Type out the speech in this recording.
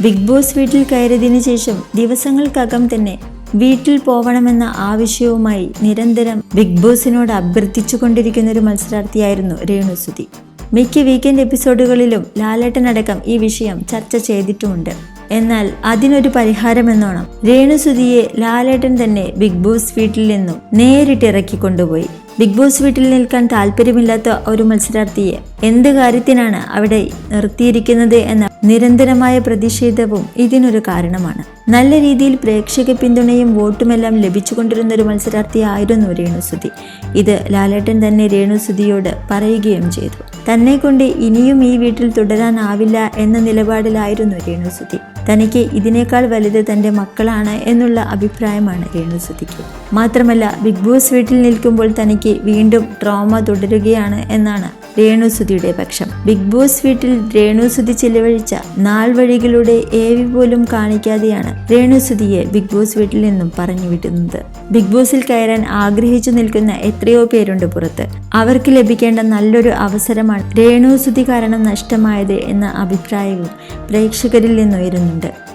Big boss വീട്ടിൽ കയറിയതിനു ശേഷം ദിവസങ്ങൾക്കകം തന്നെ വീട്ടിൽ പോവണമെന്ന ആവശ്യവുമായി നിരന്തരം ബിഗ് ബോസിനോട് അഭ്യർത്ഥിച്ചു കൊണ്ടിരിക്കുന്ന ഒരു മത്സരാർത്ഥിയായിരുന്നു രേണുസുതി മിക്ക വീക്കെൻഡ് എപ്പിസോഡുകളിലും ലാലേട്ടനടക്കം ഈ വിഷയം ചർച്ച ചെയ്തിട്ടുമുണ്ട്. എന്നാൽ അതിനൊരു പരിഹാരമെന്നോണം രേണുസുതിയെ ലാലേട്ടൻ തന്നെ ബിഗ് ബോസ് വീട്ടിൽ നിന്നും നേരിട്ട് ഇറക്കി കൊണ്ടുപോയി ബിഗ് ബോസ് വീട്ടിൽ നിൽക്കാൻ താല്പര്യമില്ലാത്ത ഒരു മത്സരാർത്ഥിയെ എന്ത് കാര്യത്തിനാണ് അവിടെ നിർത്തിയിരിക്കുന്നത് എന്ന നിരന്തരമായ പ്രതിഷേധവും ഇതിനൊരു കാരണമാണ്. നല്ല രീതിയിൽ പ്രേക്ഷക പിന്തുണയും വോട്ടുമെല്ലാം ലഭിച്ചുകൊണ്ടിരുന്ന ഒരു മത്സരാർത്ഥിയായിരുന്നു രേണുസുതി. ഇത് ലാലേട്ടൻ തന്നെ രേണുസുതിയോട് പറയുകയും ചെയ്തു. തന്നെ കൊണ്ട് ഇനിയും ഈ വീട്ടിൽ തുടരാനാവില്ല എന്ന നിലപാടിലായിരുന്നു രേണുസുതി. തനിക്ക് ഇതിനേക്കാൾ വലുത് തന്റെ മക്കളാണ് എന്നുള്ള അഭിപ്രായമാണ് രേണുസുതിക്ക്. മാത്രമല്ല ബിഗ് ബോസ് വീട്ടിൽ നിൽക്കുമ്പോൾ തനിക്ക് വീണ്ടും ട്രോമ തുടരുകയാണ് എന്നാണ് രേണുസുതിയുടെ പക്ഷം. ബിഗ് ബോസ് വീട്ടിൽ രേണുസുതി ചെലവഴിച്ച നാൾ വഴികളുടെ ഏവി പോലും കാണിക്കാതെയാണ് രേണുസുതിയെ ബിഗ് ബോസ് വീട്ടിൽ നിന്നും പറഞ്ഞു വിടുന്നത്. ബിഗ് ബോസിൽ കയറാൻ ആഗ്രഹിച്ചു നിൽക്കുന്ന എത്രയോ പേരുണ്ട് പുറത്ത്. അവർക്ക് ലഭിക്കേണ്ട നല്ലൊരു അവസരമാണ് രേണുസുതി കാരണം നഷ്ടമായത് എന്ന അഭിപ്രായവും പ്രേക്ഷകരിൽ നിന്നുയരുന്നുണ്ട്.